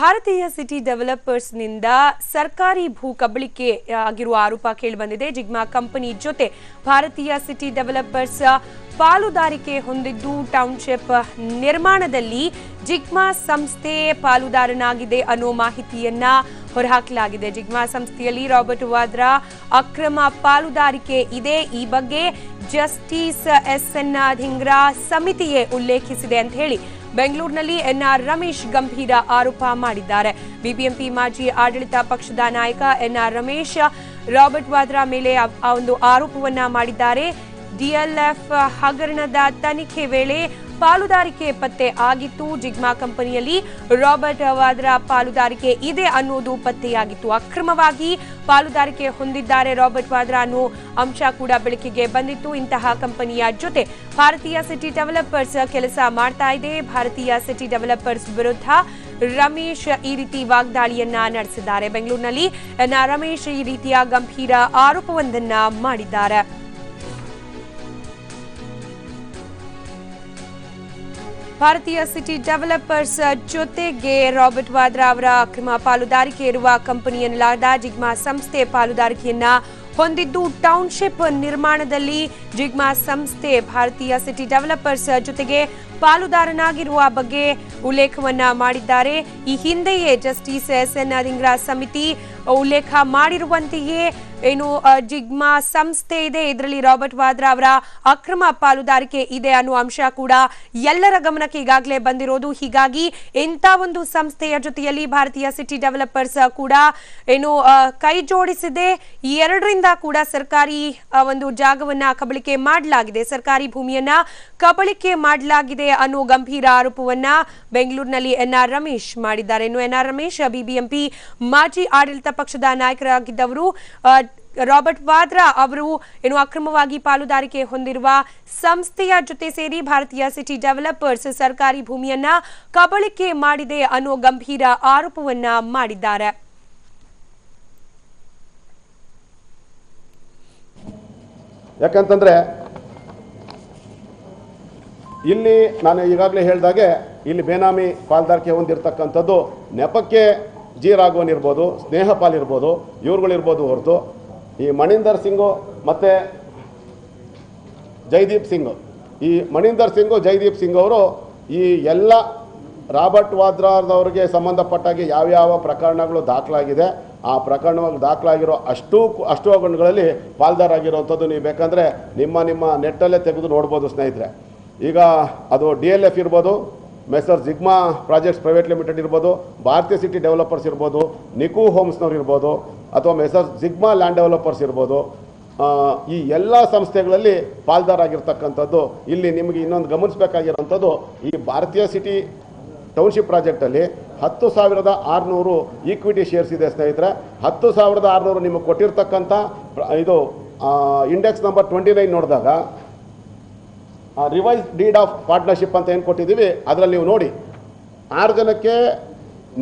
ಭಾರತೀಯ ಸಿಟಿ ಡೆವಲಪರ್ಸ್ನಿಂದ ಸರ್ಕಾರಿ ಭೂ ಕಬಳಿಕೆ ಆಗಿರುವ ಆರೋಪ ಕೇಳಿಬಂದಿದೆ. ಜಿಗ್ಮಾ ಕಂಪನಿ ಜೊತೆ ಭಾರತೀಯ ಸಿಟಿ ಡೆವಲಪರ್ಸ್ ಪಾಲುದಾರಿಕೆ ಹೊಂದಿದ್ದು ಟೌನ್ಶಿಪ್ ನಿರ್ಮಾಣದಲ್ಲಿ ಜಿಗ್ಮಾ ಸಂಸ್ಥೆ ಪಾಲುದಾರನಾಗಿದೆ ಅನ್ನೋ ಮಾಹಿತಿಯನ್ನ ಹೊರಹಾಕಲಾಗಿದೆ. ಜಿಗ್ಮಾ ಸಂಸ್ಥೆಯಲ್ಲಿ ರಾಬರ್ಟ್ ವಾದ್ರಾ ಅಕ್ರಮ ಪಾಲುದಾರಿಕೆ ಇದೆ. ಈ ಬಗ್ಗೆ ಜಸ್ಟಿಸ್ ಎಸ್ ಎನ್ ಧಿಂಗ್ರಾ ಸಮಿತಿಯೇ ಉಲ್ಲೇಖಿಸಿದೆ ಅಂತ ಹೇಳಿ ಬೆಂಗಳೂರಿನಲ್ಲಿ ಎನ್ಆರ್ ರಮೇಶ್ ಗಂಭೀರ ಆರೋಪ ಮಾಡಿದ್ದಾರೆ. ಬಿಬಿಎಂಪಿ ಮಾಜಿ ಆಡಳಿತ ಪಕ್ಷದ ನಾಯಕ ಎನ್ಆರ್ ರಮೇಶ್, ರಾಬರ್ಟ್ ವಾದ್ರಾ ಮೇಲೆ ಆ- ಒಂದು ಆರೋಪವನ್ನ ಮಾಡಿದ್ದಾರೆ. ಡಿಎಲ್ಎಫ್ ಹಗರಣದ ತನಿಖೆ ವೇಳೆ ಪಾಲುದಾರಿಕೆ ಪತ್ತೆ ಆಗಿತ್ತು. ಜಿಗ್ಮಾ ಕಂಪನಿಯಲ್ಲಿ ರಾಬರ್ಟ್ ವಾದ್ರಾ ಪಾಲುದಾರಿಕೆ ಇದೆ ಅನ್ನೋದು ಪತ್ತೆಯಾಗಿತ್ತು. ಅಕ್ರಮವಾಗಿ ಪಾಲುದಾರಿಕೆ ಹೊಂದಿದ್ದಾರೆ ರಾಬರ್ಟ್ ವಾದ್ರಾ ಅನ್ನೋ ಅಂಶ ಕೂಡ ಬೆಳಕಿಗೆ ಬಂದಿತ್ತು. ಇಂತಹ ಕಂಪನಿಯ ಜೊತೆ ಭಾರತೀಯ ಸಿಟಿ ಡೆವಲಪರ್ಸ್ ಕೆಲಸ ಮಾಡ್ತಾ ಇದೆ. ಭಾರತೀಯ ಸಿಟಿ ಡೆವಲಪರ್ಸ್ ವಿರುದ್ಧ ರಮೇಶ್ ಈ ರೀತಿ ವಾಗ್ದಾಳಿಯನ್ನ ನಡೆಸಿದ್ದಾರೆ. ಬೆಂಗಳೂರಿನಲ್ಲಿ ರಮೇಶ್ ಈ ರೀತಿಯ ಗಂಭೀರ ಆರೋಪವೊಂದನ್ನ ಮಾಡಿದ್ದಾರೆ. ಭಾರತೀಯ ಸಿಟಿ ಡೆವಲಪರ್ಸ್ ಜೊತೆಗೆ ರಾಬರ್ಟ್ ವಾದ್ರಾ ಅವರ ಅಕ್ರಮ ಪಾಲುದಾರಿಕೆ ಇರುವ ಕಂಪನಿ ಎನ್ನಲಾದ ಜಿಗ್ಮಾ ಸಂಸ್ಥೆ ಪಾಲುದಾರಿಕೆಯನ್ನ ಹೊಂದಿದ್ದು ಟೌನ್ಶಿಪ್ ನಿರ್ಮಾಣದಲ್ಲಿ ಜಿಗ್ಮಾ ಸಂಸ್ಥೆ ಭಾರತೀಯ ಸಿಟಿ ಡೆವಲಪರ್ಸ್ ಜೊತೆಗೆ ಪಾಲುದಾರನಾಗಿರುವ ಬಗ್ಗೆ ಉಲ್ಲೇಖವನ್ನ ಮಾಡಿದ್ದಾರೆ. ಈ ಹಿಂದೆಯೇ ಜಸ್ಟಿಸ್ ಎಸ್ ಎನ್ ಅದಿಂಗ್ರ ಸಮಿತಿ ಉಲ್ಲೇಖ ಮಾಡಿರುವಂತೆಯೇ ಏನು ಜಿಗ್ಮಾ ಸಂಸ್ಥೆ ಇದೆ. ಇದರಲ್ಲಿ ರಾಬರ್ಟ್ ವಾದ್ರಾ ಅವರ ಅಕ್ರಮ ಪಾಲುದಾರಿಕೆ ಇದೆ ಅನ್ನುವ ಅಂಶ ಕೂಡ ಎಲ್ಲರ ಗಮನಕ್ಕೆ ಈಗಾಗಲೇ ಬಂದಿರೋದು. ಹೀಗಾಗಿ ಇಂಥ ಒಂದು ಸಂಸ್ಥೆಯ ಜೊತೆಯಲ್ಲಿ ಭಾರತೀಯ ಸಿಟಿ ಡೆವಲಪರ್ಸ್ ಕೂಡ ಏನು ಕೈ ಜೋಡಿಸಿದೆ. ಎರಡರಿಂದ ಕೂಡ ಸರ್ಕಾರಿ ಒಂದು ಜಾಗವನ್ನ ಕಬಳಿಕೆ ಮಾಡಲಾಗಿದೆ. ಸರ್ಕಾರಿ ಭೂಮಿಯನ್ನ ಕಬಳಿಕೆ ಮಾಡಲಾಗಿದೆ ಅನ್ನೋ ಗಂಭೀರ ಆರೋಪವನ್ನ ಬೆಂಗಳೂರಿನಲ್ಲಿ ಎನ್ಆರ್ ರಮೇಶ್ ಮಾಡಿದ್ದಾರೆ. ಇನ್ನು ಎನ್ಆರ್ ರಮೇಶ್, ಬಿಬಿಎಂಪಿ ಮಾಜಿ ಆಡಳಿತ ಪಕ್ಷದ ನಾಯಕರಾಗಿದ್ದವರು ರಾಬರ್ಟ್ ವಾದ್ರಾ ಅವರು ಏನು ಅಕ್ರಮವಾಗಿ ಪಾಲುದಾರಿಕೆ ಹೊಂದಿರುವ ಸಂಸ್ಥೆಯ ಜೊತೆ ಸೇರಿ ಭಾರತೀಯ ಸಿಟಿ ಡೆವಲಪರ್ಸ್ ಸರ್ಕಾರಿ ಭೂಮಿಯನ್ನ ಕಬಳಿಕೆ ಮಾಡಿದೆ ಅನ್ನೋ ಗಂಭೀರ ಆರೋಪವನ್ನ ಮಾಡಿದ್ದಾರೆ. ಯಾಕಂತಂದ್ರೆ ಇಲ್ಲಿ ನಾನು ಈಗಾಗಲೇ ಹೇಳಿದಾಗೆ ಇಲ್ಲಿ ಬೇನಾಮಿ ಪಾಲ್ದಾರಿಕೆ ಹೊಂದಿರತಕ್ಕಂಥದ್ದು ನೆಪಕ್ಕೆ ಜಿ ರಾಘವನ್ ಇರ್ಬೋದು ಸ್ನೇಹಪಾಲ್ ಇರ್ಬೋದು, ಇವ್ರುಗಳಿರ್ಬೋದು ಹೊರತು ಈ ಮಣಿಂದರ್ ಸಿಂಗು ಮತ್ತು ಜೈದೀಪ್ ಸಿಂಗ್. ಈ ಮಣಿಂದರ್ ಸಿಂಗು, ಜೈದೀಪ್ ಸಿಂಗ್ ಅವರು ಈ ಎಲ್ಲ ರಾಬರ್ಟ್ ವಾದ್ರಾದವ್ರಿಗೆ ಸಂಬಂಧಪಟ್ಟಾಗಿ ಯಾವ್ಯಾವ ಪ್ರಕರಣಗಳು ದಾಖಲಾಗಿದೆ, ಆ ಪ್ರಕರಣವಾಗಿ ದಾಖಲಾಗಿರೋ ಅಷ್ಟು ಅಷ್ಟು ಹಗರಣಗಳಲ್ಲಿ ಪಾಲ್ದಾರಾಗಿರೋವಂಥದ್ದು ನೀವು ಬೇಕಂದರೆ ನಿಮ್ಮ ನಿಮ್ಮ ನೆಟ್ಟಲ್ಲೇ ತೆಗೆದು ನೋಡ್ಬೋದು ಸ್ನೇಹಿತರೆ. ಈಗ ಅದು ಡಿ ಎಲ್ ಎಫ್ ಇರ್ಬೋದು messrs Zigma projects private limited ಇರ್ಬೋದು ಭಾರತೀಯ ಸಿಟಿ ಡೆವಲಪರ್ಸ್ ಇರ್ಬೋದು, ನಿಕು ಹೋಮ್ಸ್ನವ್ರು ಇರ್ಬೋದು ಅಥವಾ ಮೆಸರ್ ಜಿಗ್ಮಾ ಲ್ಯಾಂಡ್ ಡೆವಲಪರ್ಸ್ ಇರ್ಬೋದು ಈ ಎಲ್ಲ ಸಂಸ್ಥೆಗಳಲ್ಲಿ ಪಾಲ್ದಾರಾಗಿರ್ತಕ್ಕಂಥದ್ದು, ಇಲ್ಲಿ ನಿಮಗೆ ಇನ್ನೊಂದು ಗಮನಿಸಬೇಕಾಗಿರೋಂಥದ್ದು ಈ ಭಾರತೀಯ ಸಿಟಿ ಟೌನ್ಶಿಪ್ ಪ್ರಾಜೆಕ್ಟಲ್ಲಿ ಹತ್ತು ಸಾವಿರದ ಆರುನೂರು ಈಕ್ವಿಟಿ ಶೇರ್ಸ್ ಇದೆ ಸ್ನೇಹಿತರೆ. ಹತ್ತು ಸಾವಿರದ ಆರುನೂರು ನಿಮಗೆ ಕೊಟ್ಟಿರ್ತಕ್ಕಂಥ ಇದು ಇಂಡೆಕ್ಸ್ ನಂಬರ್ ಟ್ವೆಂಟಿ ನೈನ್ ನೋಡಿದಾಗ ರಿವೈಸ್ ಡೀಡ್ ಆಫ್ ಪಾರ್ಟ್ನರ್ಶಿಪ್ ಅಂತ ಏನು ಕೊಟ್ಟಿದ್ದೀವಿ, ಅದರಲ್ಲಿ ನೀವು ನೋಡಿ, ಆರು ಜನಕ್ಕೆ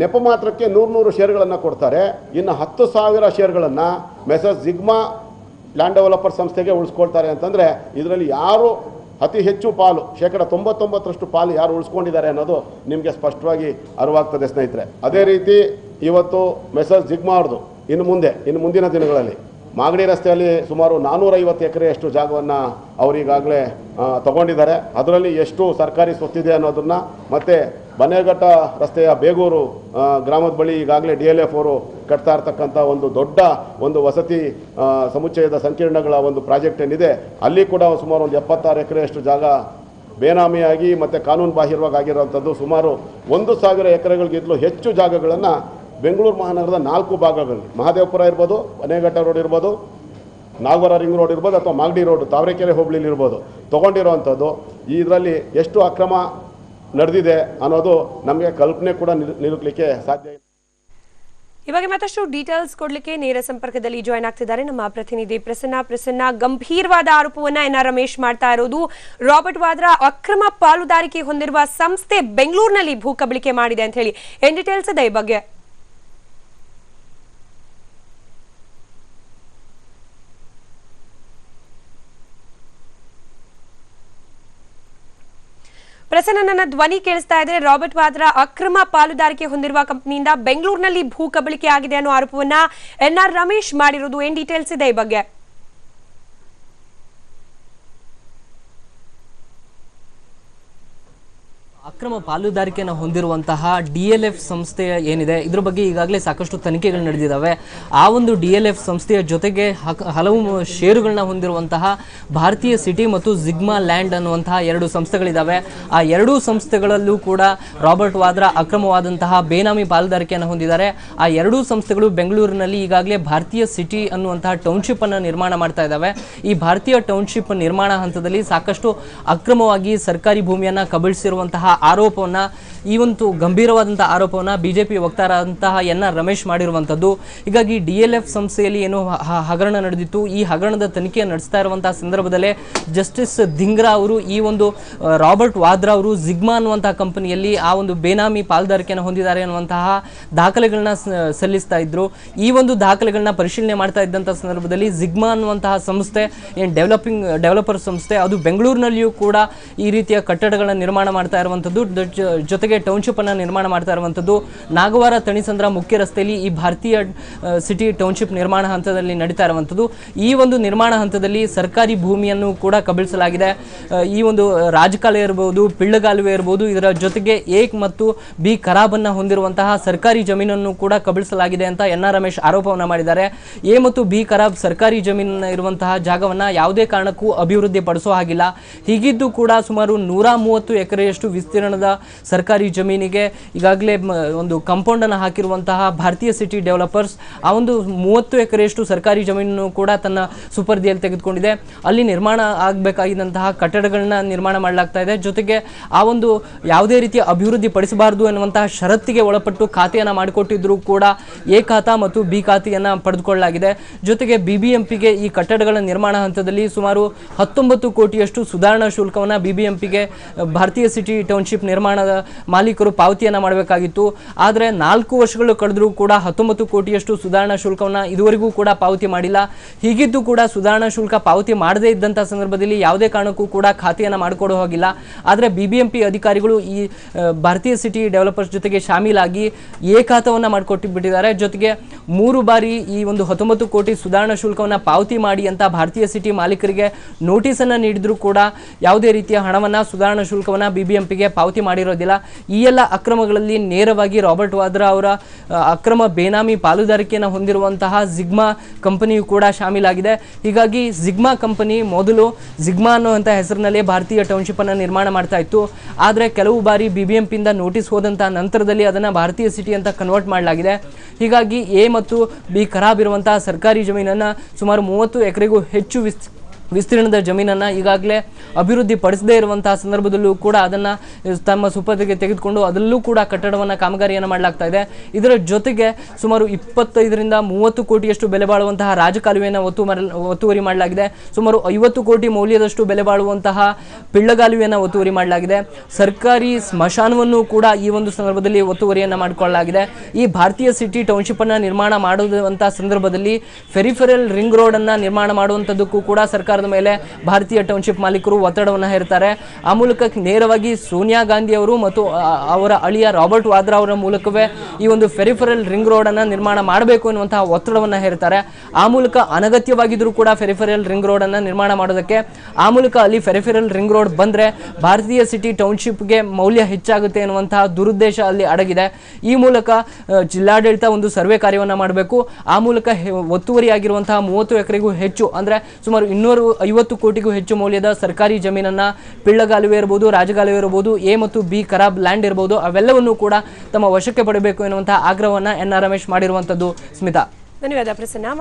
ನೆಪ ಮಾತ್ರಕ್ಕೆ ನೂರು ನೂರು ಶೇರ್ಗಳನ್ನು ಕೊಡ್ತಾರೆ. ಇನ್ನು ಹತ್ತು ಸಾವಿರ ಶೇರ್ಗಳನ್ನು ಮೆಸಸ್ ಜಿಗ್ಮಾ ಲ್ಯಾಂಡ್ ಡೆವಲಪರ್ ಸಂಸ್ಥೆಗೆ ಉಳಿಸ್ಕೊಳ್ತಾರೆ ಅಂತಂದರೆ ಇದರಲ್ಲಿ ಯಾರು ಅತಿ ಹೆಚ್ಚು ಪಾಲು, ಶೇಕಡ ತೊಂಬತ್ತೊಂಬತ್ತರಷ್ಟು ಪಾಲು ಯಾರು ಉಳಿಸ್ಕೊಂಡಿದ್ದಾರೆ ಅನ್ನೋದು ನಿಮಗೆ ಸ್ಪಷ್ಟವಾಗಿ ಅರಿವಾಗ್ತದೆ ಸ್ನೇಹಿತರೆ. ಅದೇ ರೀತಿ ಇವತ್ತು ಮೆಸಸ್ ಜಿಗ್ಮಾ ಅವ್ರದ್ದು ಇನ್ನು ಮುಂದೆ, ಇನ್ನು ಮುಂದಿನ ದಿನಗಳಲ್ಲಿ. ಮಾಗಡಿ ರಸ್ತೆಯಲ್ಲಿ ಸುಮಾರು ನಾನ್ನೂರೈವತ್ತು ಎಕರೆಯಷ್ಟು ಜಾಗವನ್ನು ಅವರಿಗಾಗಲೇ ತಗೊಂಡಿದ್ದಾರೆ. ಅದರಲ್ಲಿ ಎಷ್ಟು ಸರ್ಕಾರಿ ಸ್ವತ್ತಿದೆ ಅನ್ನೋದನ್ನು ಮತ್ತು ಬನ್ನೇಘಟ್ಟ ರಸ್ತೆಯ ಬೇಗೂರು ಗ್ರಾಮದ ಬಳಿ ಈಗಾಗಲೇ ಡಿ ಎಲ್ ಎಫ್ ಅವರು ಕಟ್ತಾ ಇರ್ತಕ್ಕಂಥ ಒಂದು ದೊಡ್ಡ ಒಂದು ವಸತಿ ಸಮುಚ್ಚಯದ ಸಂಕೀರ್ಣಗಳ ಒಂದು ಪ್ರಾಜೆಕ್ಟ್ ಏನಿದೆ, ಅಲ್ಲಿ ಕೂಡ ಸುಮಾರು ಒಂದು ಎಪ್ಪತ್ತಾರು ಎಕರೆಯಷ್ಟು ಜಾಗ ಬೇನಾಮಿಯಾಗಿ ಮತ್ತು ಕಾನೂನು ಬಾಹಿರವಾಗಿ ಆಗಿರೋವಂಥದ್ದು ಸುಮಾರು ಒಂದು ಸಾವಿರ ಎಕರೆಗಳಿಗಿಂತಲೂ ಹೆಚ್ಚು ಜಾಗಗಳನ್ನು ಬೆಂಗಳೂರು ಮಹಾನಗರದ ನಾಲ್ಕು ಭಾಗಗಳಲ್ಲಿ, ಮಹದೇವಪುರ ಇರ್ಬೋದು ಬನೇಘಟ್ಟ ರೋಡ್ ಇರ್ಬೋದು ನಾಗವರ ರಿಂಗ್ ರೋಡ್ ಇರ್ಬೋದು, ಅಥವಾ ಮಾಗಡಿ ರೋಡ್, ತಾವರೆಕೆರೆ ಹೋಬಳಿಲಿ ಇರ್ಬೋದು, ತೊಗೊಂಡಿರೋವಂಥದ್ದು, ಇದರಲ್ಲಿ ಎಷ್ಟು ಅಕ್ರಮ ನಡೆದಿದೆ ಅನ್ನೋದು ನಮಗೆ ಕಲ್ಪನೆ ಕೂಡ ನಿಲ್- ನಿಲುಕಲಿಕ್ಕೆ ಸಾಧ್ಯ ಇಲ್ಲ. ಇವಾಗ ಮತ್ತಷ್ಟು ಡೀಟೇಲ್ಸ್ ಕೊಡ್ಲಿಕ್ಕೆ ನೇರ ಸಂಪರ್ಕದಲ್ಲಿ ಜಾಯ್ನ್ ಆಗ್ತಿದ್ದಾರೆ ನಮ್ಮ ಪ್ರತಿನಿಧಿ ಪ್ರಸನ್ನ. ಪ್ರಸನ್ನ, ಗಂಭೀರವಾದ ಆರೋಪವನ್ನ ಎನ್ ರಮೇಶ್ ಮಾಡ್ತಾ ಇರೋದು. ರಾಬರ್ಟ್ ವಾದ್ರಾ ಅಕ್ರಮ ಪಾಲುದಾರಿಕೆ ಹೊಂದಿರುವ ಸಂಸ್ಥೆ ಬೆಂಗಳೂರಿನಲ್ಲಿ ಭೂ ಕಬಳಿಕೆ ಮಾಡಿದೆ ಅಂತ ಹೇಳಿ. ಏನ್ ಡೀಟೇಲ್ಸ್ ಇದೆ ಈ ಬಗ್ಗೆ? ಪ್ರಸನ್ನ ಧ್ವನಿ ಕೇಳಿಸ್ತಾ ಇದ್ರೆ ರಾಬರ್ಟ್ ವಾದ್ರಾ ಅಕ್ರಮ ಪಾಲುದಾರಿಕೆ ಹೊಂದಿರುವ ಕಂಪನಿಯಿಂದ ಬೆಂಗಳೂರಿನಲ್ಲಿ ಭೂ ಕಬಳಿಕೆ ಆಗಿದೆ ಅನ್ನೋ ಆರೋಪವನ್ನ ಎನ್ ಆರ್ ರಮೇಶ್ ಮಾಡಿರೋದು. ಏನ್ ಡೀಟೇಲ್ಸ್ ಇದೆ ಈ ಬಗ್ಗೆ? ಅಕ್ರಮ ಪಾಲುದಾರಿಕೆಯನ್ನು ಹೊಂದಿರುವಂತಹ ಡಿ ಎಲ್ ಎಫ್ ಸಂಸ್ಥೆ ಏನಿದೆ, ಇದ್ರ ಬಗ್ಗೆ ಈಗಾಗಲೇ ಸಾಕಷ್ಟು ತನಿಖೆಗಳು ನಡೆದಿದ್ದಾವೆ. ಆ ಒಂದು ಡಿ ಎಲ್ ಎಫ್ ಸಂಸ್ಥೆಯ ಜೊತೆಗೆ ಹಲವು ಷೇರುಗಳನ್ನ ಹೊಂದಿರುವಂತಹ ಭಾರತೀಯ ಸಿಟಿ ಮತ್ತು ಜಿಗ್ಮಾ ಲ್ಯಾಂಡ್ ಅನ್ನುವಂತಹ ಎರಡು ಸಂಸ್ಥೆಗಳಿದ್ದಾವೆ ಆ ಎರಡೂ ಸಂಸ್ಥೆಗಳಲ್ಲೂ ಕೂಡ ರಾಬರ್ಟ್ ವಾದ್ರಾ ಅಕ್ರಮವಾದಂತಹ ಬೇನಾಮಿ ಪಾಲುದಾರಿಕೆಯನ್ನು ಹೊಂದಿದ್ದಾರೆ. ಆ ಎರಡೂ ಸಂಸ್ಥೆಗಳು ಬೆಂಗಳೂರಿನಲ್ಲಿ ಈಗಾಗಲೇ ಭಾರತೀಯ ಸಿಟಿ ಅನ್ನುವಂತಹ ಟೌನ್ಶಿಪ್ ಅನ್ನು ನಿರ್ಮಾಣ ಮಾಡ್ತಾ ಇದ್ದಾವೆ. ಈ ಭಾರತೀಯ ಟೌನ್ಶಿಪ್ ನಿರ್ಮಾಣ ಹಂತದಲ್ಲಿ ಸಾಕಷ್ಟು ಅಕ್ರಮವಾಗಿ ಸರ್ಕಾರಿ ಭೂಮಿಯನ್ನು ಕಬಳಿಸಿರುವಂತಹ ಆರೋಪವನ್ನ, ಈ ಒಂದು ಗಂಭೀರವಾದಂಥ ಆರೋಪವನ್ನು ಬಿ ಜೆ ಪಿ ವಕ್ತಾರಂತಹ ಎನ್ ಆರ್ ರಮೇಶ್ ಮಾಡಿರುವಂಥದ್ದು ಹೀಗಾಗಿ ಡಿ ಎಲ್ ಎಫ್ ಸಂಸ್ಥೆಯಲ್ಲಿ ಏನು ಹಗರಣ ನಡೆದಿತ್ತು. ಈ ಹಗರಣದ ತನಿಖೆ ನಡೆಸ್ತಾ ಇರುವಂತಹ ಸಂದರ್ಭದಲ್ಲೇ ಜಸ್ಟಿಸ್ ಧಿಂಗ್ರಾ ಅವರು ಈ ಒಂದು ರಾಬರ್ಟ್ ವಾದ್ರಾ ಅವರು ಜಿಗ್ಮಾ ಅನ್ನುವಂತಹ ಕಂಪನಿಯಲ್ಲಿ ಆ ಒಂದು ಬೇನಾಮಿ ಪಾಲ್ದಾರಿಕೆಯನ್ನು ಹೊಂದಿದ್ದಾರೆ ಅನ್ನುವಂತಹ ದಾಖಲೆಗಳನ್ನ ಸಲ್ಲಿಸ್ತಾ ಇದ್ರು. ಈ ಒಂದು ದಾಖಲೆಗಳನ್ನ ಪರಿಶೀಲನೆ ಮಾಡ್ತಾ ಇದ್ದಂಥ ಸಂದರ್ಭದಲ್ಲಿ ಜಿಗ್ಮಾ ಅನ್ನುವಂತಹ ಸಂಸ್ಥೆ, ಏನು ಡೆವಲಪಿಂಗ್, ಡೆವಲಪರ್ ಸಂಸ್ಥೆ, ಅದು ಬೆಂಗಳೂರಿನಲ್ಲಿಯೂ ಕೂಡ ಈ ರೀತಿಯ ಕಟ್ಟಡಗಳನ್ನ ನಿರ್ಮಾಣ ಮಾಡ್ತಾ ಇರುವಂಥದ್ದು ಜೊತೆಗೆ ಟೌನ್ಶಿಪ್ ಅನ್ನ ನಿರ್ಮಾಣ ಮಾಡ್ತಾ ಇರುವಂಥದ್ದು, ನಾಗವಾರ, ತಣಿಸಂದ್ರ ಮುಖ್ಯ ರಸ್ತೆಯಲ್ಲಿ ಈ ಭಾರತೀಯ ಸಿಟಿ ಟೌನ್ಶಿಪ್ ನಿರ್ಮಾಣ ಹಂತದಲ್ಲಿ ನಡೀತಾ ಇರುವಂಥದ್ದು. ಈ ಒಂದು ನಿರ್ಮಾಣ ಹಂತದಲ್ಲಿ ಸರ್ಕಾರಿ ಭೂಮಿಯನ್ನು ಕೂಡ ಕಬಳಿಸಲಾಗಿದೆ. ಈ ಒಂದು ರಾಜಕಾಲುವೆ ಇರಬಹುದು ಪಿಳ್ಳಗಾಲುವೆ ಇರಬಹುದು ಇದರ ಜೊತೆಗೆ ಏಕ್ ಮತ್ತು ಬಿ ಖರಾಬನ್ನು ಹೊಂದಿರುವಂತಹ ಸರ್ಕಾರಿ ಜಮೀನನ್ನು ಕೂಡ ಕಬಳಿಸಲಾಗಿದೆ ಅಂತ ಎನ್ ಆರ್ ರಮೇಶ್ ಆರೋಪವನ್ನ ಮಾಡಿದ್ದಾರೆ. ಎ ಮತ್ತು ಬಿ ಖರಾಬ್ ಸರ್ಕಾರಿ ಜಮೀನಿನ ಇರುವಂತಹ ಜಾಗವನ್ನ ಯಾವುದೇ ಕಾರಣಕ್ಕೂ ಅಭಿವೃದ್ಧಿ ಪಡಿಸೋ ಹಾಗಿಲ್ಲ. ಹೀಗಿದ್ದು ಕೂಡ ಸುಮಾರು ನೂರ ಮೂವತ್ತು ಎಕರೆಯಷ್ಟು ವಿಸ್ತೀರ್ಣದ ಸರ್ಕಾರಿ ಜಮೀನಿಗೆ ಈಗಾಗಲೇ ಒಂದು ಕಾಂಪೌಂಡ್ ಅನ್ನು ಹಾಕಿರುವಂತಹ ಭಾರತೀಯ ಸಿಟಿ ಡೆವಲಪರ್ಸ್, ಆ ಒಂದು ಮೂವತ್ತು ಎಕರೆಯಷ್ಟು ಸರ್ಕಾರಿ ಜಮೀನನ್ನು ಕೂಡ ತನ್ನ ಸುಪರ್ದಿಯಲ್ಲಿ ತೆಗೆದುಕೊಂಡಿದೆ. ಅಲ್ಲಿ ನಿರ್ಮಾಣ ಆಗಬೇಕಾಗಿದ್ದಂತಹ ಕಟ್ಟಡಗಳನ್ನ ನಿರ್ಮಾಣ ಮಾಡಲಾಗ್ತಾ ಇದೆ. ಜೊತೆಗೆ ಆ ಒಂದು ಯಾವುದೇ ರೀತಿಯ ಅಭಿವೃದ್ಧಿ ಪಡಿಸಬಾರದು ಎನ್ನುವಂತಹ ಷರತ್ತಿಗೆ ಒಳಪಟ್ಟು ಖಾತೆಯನ್ನು ಮಾಡಿಕೊಟ್ಟಿದ್ರೂ ಕೂಡ ಎ ಖಾತಾ ಮತ್ತು ಬಿ ಖಾತೆಯನ್ನು ಪಡೆದುಕೊಳ್ಳಲಾಗಿದೆ. ಜೊತೆಗೆ ಬಿಬಿಎಂಪಿಗೆ ಈ ಕಟ್ಟಡಗಳ ನಿರ್ಮಾಣ ಹಂತದಲ್ಲಿ ಸುಮಾರು ಹತ್ತೊಂಬತ್ತು ಕೋಟಿಯಷ್ಟು ಸುಧಾರಣಾ ಶುಲ್ಕವನ್ನು ಬಿಬಿಎಂಪಿಗೆ, ಭಾರತೀಯ ಸಿಟಿ ಟೌನ್ಶಿಪ್ ನಿರ್ಮಾಣದ ಮಾಲೀಕರು ಪಾವತಿಯನ್ನು ಮಾಡಬೇಕಾಗಿತ್ತು. ಆದರೆ ನಾಲ್ಕು ವರ್ಷಗಳು ಕಳೆದರೂ ಕೂಡ ಹತ್ತೊಂಬತ್ತು ಕೋಟಿಯಷ್ಟು ಸುಧಾರಣಾ ಶುಲ್ಕವನ್ನು ಇದುವರೆಗೂ ಕೂಡ ಪಾವತಿ ಮಾಡಿಲ್ಲ. ಹೀಗಿದ್ದು ಕೂಡ ಸುಧಾರಣಾ ಶುಲ್ಕ ಪಾವತಿ ಮಾಡದೇ ಇದ್ದಂಥ ಸಂದರ್ಭದಲ್ಲಿ ಯಾವುದೇ ಕಾರಣಕ್ಕೂ ಕೂಡ ಖಾತೆಯನ್ನು ಮಾಡಿಕೊಡೋ ಹೋಗಿಲ್ಲ. ಆದರೆ ಬಿಬಿಎಂಪಿ ಅಧಿಕಾರಿಗಳು ಈ ಭಾರತೀಯ ಸಿಟಿ ಡೆವಲಪರ್ಸ್ ಜೊತೆಗೆ ಶಾಮೀಲಾಗಿ ಏಕಾತವನ್ನು ಮಾಡಿಕೊಟ್ಟು ಬಿಟ್ಟಿದ್ದಾರೆ ಜೊತೆಗೆ ಮೂರು ಬಾರಿ ಈ ಒಂದು ಹತ್ತೊಂಬತ್ತು ಕೋಟಿ ಸುಧಾರಣಾ ಶುಲ್ಕವನ್ನು ಪಾವತಿ ಮಾಡಿ ಅಂತ ಭಾರತೀಯ ಸಿಟಿ ಮಾಲೀಕರಿಗೆ ನೋಟಿಸನ್ನು ನೀಡಿದರೂ ಕೂಡ ಯಾವುದೇ ರೀತಿಯ ಹಣವನ್ನು ಸುಧಾರಣಾ ಶುಲ್ಕವನ್ನು ಬಿಬಿಎಂಪಿಗೆ ಪಾವತಿ ಮಾಡಿರೋದಿಲ್ಲ. ಈ ಎಲ್ಲ ಅಕ್ರಮಗಳಲ್ಲಿ ನೇರವಾಗಿ ರಾಬರ್ಟ್ ವಾದ್ರಾ ಅವರ ಅಕ್ರಮ ಬೇನಾಮಿ ಪಾಲುದಾರಿಕೆಯನ್ನು ಹೊಂದಿರುವಂತಹ ಜಿಗ್ಮಾ ಕಂಪನಿಯು ಕೂಡ ಶಾಮೀಲಾಗಿದೆ. ಹೀಗಾಗಿ ಜಿಗ್ಮಾ ಕಂಪನಿ ಮೊದಲು ಜಿಗ್ಮಾ ಅನ್ನುವಂಥ ಹೆಸರಿನಲ್ಲಿ ಭಾರತೀಯ ಟೌನ್ಶಿಪ್ ಅನ್ನು ನಿರ್ಮಾಣ ಮಾಡ್ತಾ ಇತ್ತು. ಆದರೆ ಕೆಲವು ಬಾರಿ ಬಿಬಿಎಂಪಿಯಿಂದ ನೋಟಿಸ್ ಹೋದಂತಹ ನಂತರದಲ್ಲಿ ಅದನ್ನು ಭಾರತೀಯ ಸಿಟಿ ಅಂತ ಕನ್ವರ್ಟ್ ಮಾಡಲಾಗಿದೆ. ಹೀಗಾಗಿ ಎ ಮತ್ತು ಬಿ ಖರಾಬ್ ಇರುವಂತಹ ಸರ್ಕಾರಿ ಜಮೀನನ್ನು ಸುಮಾರು ಮೂವತ್ತು ಎಕರೆಗೂ ಹೆಚ್ಚು ವಿಸ್ ವಿಸ್ತೀರ್ಣದ ಜಮೀನನ್ನು ಈಗಾಗಲೇ ಅಭಿವೃದ್ಧಿ ಪಡಿಸದೇ ಇರುವಂತಹ ಸಂದರ್ಭದಲ್ಲೂ ಕೂಡ ಅದನ್ನು ತಮ್ಮ ಸುಪರ್ದಿಗೆ ತೆಗೆದುಕೊಂಡು ಅದರಲ್ಲೂ ಕೂಡ ಕಟ್ಟಡವನ್ನು ಕಾಮಗಾರಿಯನ್ನು ಮಾಡಲಾಗ್ತಾ ಇದೆ. ಇದರ ಜೊತೆಗೆ ಸುಮಾರು ಇಪ್ಪತ್ತೈದರಿಂದ ಮೂವತ್ತು ಕೋಟಿಯಷ್ಟು ಬೆಲೆ ಬಾಳುವಂತಹ ರಾಜಕಾಲುವೆಯನ್ನು ಒತ್ತು ಒತ್ತುವರಿ ಮಾಡಲಾಗಿದೆ. ಸುಮಾರು ಐವತ್ತು ಕೋಟಿ ಮೌಲ್ಯದಷ್ಟು ಬೆಲೆ ಬಾಳುವಂತಹ ಪಿಳ್ಳಗಾಲುವೆಯನ್ನು ಒತ್ತುವರಿ ಮಾಡಲಾಗಿದೆ. ಸರ್ಕಾರಿ ಸ್ಮಶಾನವನ್ನು ಕೂಡ ಈ ಒಂದು ಸಂದರ್ಭದಲ್ಲಿ ಒತ್ತುವರಿಯನ್ನು ಮಾಡಿಕೊಳ್ಳಲಾಗಿದೆ. ಈ ಭಾರತೀಯ ಸಿಟಿ ಟೌನ್ಶಿಪ್ ಅನ್ನು ನಿರ್ಮಾಣ ಮಾಡುವಂತಹ ಸಂದರ್ಭದಲ್ಲಿ ಫೆರಿಫೆರಲ್ ರಿಂಗ್ ರೋಡ್ ಅನ್ನ ನಿರ್ಮಾಣ ಮಾಡುವಂಥದ್ದಕ್ಕೂ ಕೂಡ ಸರ್ಕಾರದ ಮೇಲೆ ಭಾರತೀಯ ಟೌನ್ಶಿಪ್ ಮಾಲೀಕರು ಒತ್ತಡವನ್ನು ಹೇರ್ತಾರೆ. ಆ ಮೂಲಕ ನೇರವಾಗಿ ಸೋನಿಯಾ ಗಾಂಧಿ ಅವರು ಮತ್ತು ಅವರ ಅಳಿಯ ರಾಬರ್ಟ್ ವಾದ್ರಾ ಅವರ ಮೂಲಕವೇ ಈ ಒಂದು ಫೆರಿಫರಲ್ ರಿಂಗ್ ರೋಡ್ ಅನ್ನ ನಿರ್ಮಾಣ ಮಾಡಬೇಕು ಎನ್ನುವಂತಹ ಒತ್ತಡವನ್ನು ಹೇರ್ತಾರೆ. ಆ ಮೂಲಕ ಅನಗತ್ಯವಾಗಿದ್ರೂ ಕೂಡ ಫೆರಿಫೆರಲ್ ರಿಂಗ್ ರೋಡ್ ಅನ್ನ ನಿರ್ಮಾಣ ಮಾಡೋದಕ್ಕೆ, ಆ ಮೂಲಕ ಅಲ್ಲಿ ಫೆರಿಫೆರಲ್ ರಿಂಗ್ ರೋಡ್ ಬಂದ್ರೆ ಭಾರತೀಯ ಸಿಟಿ ಟೌನ್ಶಿಪ್ಗೆ ಮೌಲ್ಯ ಹೆಚ್ಚಾಗುತ್ತೆ ಎನ್ನುವಂತಹ ದುರುದ್ದೇಶ ಅಲ್ಲಿ ಅಡಗಿದೆ. ಈ ಮೂಲಕ ಜಿಲ್ಲಾಡಳಿತ ಒಂದು ಸರ್ವೆ ಕಾರ್ಯವನ್ನು ಮಾಡಬೇಕು. ಆ ಮೂಲಕ ಒತ್ತುವರಿಯಾಗಿರುವಂತಹ ಮೂವತ್ತು ಎಕರೆಗೂ ಹೆಚ್ಚು, ಅಂದ್ರೆ ಸುಮಾರು ಇನ್ನೂರು ಐವತ್ತು ಕೋಟಿಗೂ ಹೆಚ್ಚು ಮೌಲ್ಯದ ಸರ್ಕಾರಿ ಜಮೀನನ್ನ ಪಿಳ್ಳಗಾಲುವೆ ಇರ್ಬೋದು, ರಾಜಗಾಲುವೆ ಇರ್ಬೋದು, ಎ ಮತ್ತು ಬಿ ಖರಾಬ್ ಲ್ಯಾಂಡ್ ಇರ್ಬೋದು, ಅವೆಲ್ಲವನ್ನು ಕೂಡ ತಮ್ಮ ವಶಕ್ಕೆ ಪಡಬೇಕು ಎನ್ನುವಂತಹ ಆಗ್ರಹವನ್ನು ಎನ್ ಆರ್ ರಮೇಶ್ ಮಾಡಿರುವಂತದ್ದು ಸ್ಮಿತಾ. ಧನ್ಯವಾದ ಪ್ರಸನ್ನ.